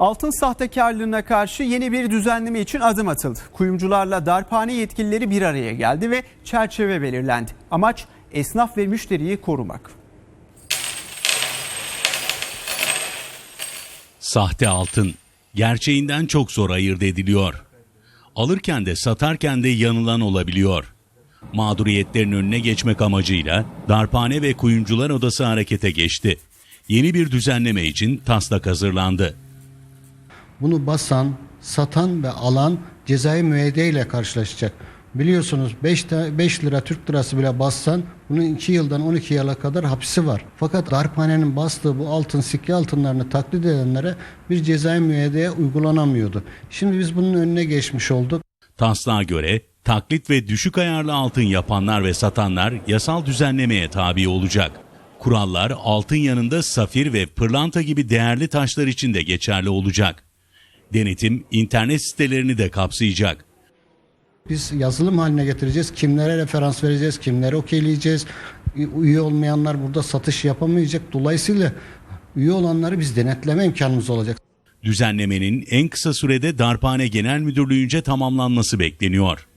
Altın sahtekarlığına karşı yeni bir düzenleme için adım atıldı. Kuyumcularla darphane yetkilileri bir araya geldi ve çerçeve belirlendi. Amaç esnaf ve müşteriyi korumak. Sahte altın gerçeğinden çok zor ayırt ediliyor. Alırken de satarken de yanılan olabiliyor. Mağduriyetlerin önüne geçmek amacıyla Darphane ve Kuyumcular Odası harekete geçti. Yeni bir düzenleme için taslak hazırlandı. Bunu basan, satan ve alan cezai müeyyide ile karşılaşacak. Biliyorsunuz 5, 5 lira Türk lirası bile bassan bunun 2 yıldan 12 yıla kadar hapsi var. Fakat darphanenin bastığı bu altın sikke altınlarını taklit edenlere bir cezai müeyyideye uygulanamıyordu. Şimdi biz bunun önüne geçmiş olduk. Taslağa göre taklit ve düşük ayarlı altın yapanlar ve satanlar yasal düzenlemeye tabi olacak. Kurallar altın yanında safir ve pırlanta gibi değerli taşlar için de geçerli olacak. Denetim internet sitelerini de kapsayacak. Biz yazılım haline getireceğiz. Kimlere referans vereceğiz, kimlere okeyleyeceğiz. Üye olmayanlar burada satış yapamayacak. Dolayısıyla üye olanları biz denetleme imkanımız olacak. Düzenlemenin en kısa sürede Darphane Genel Müdürlüğü'nce tamamlanması bekleniyor.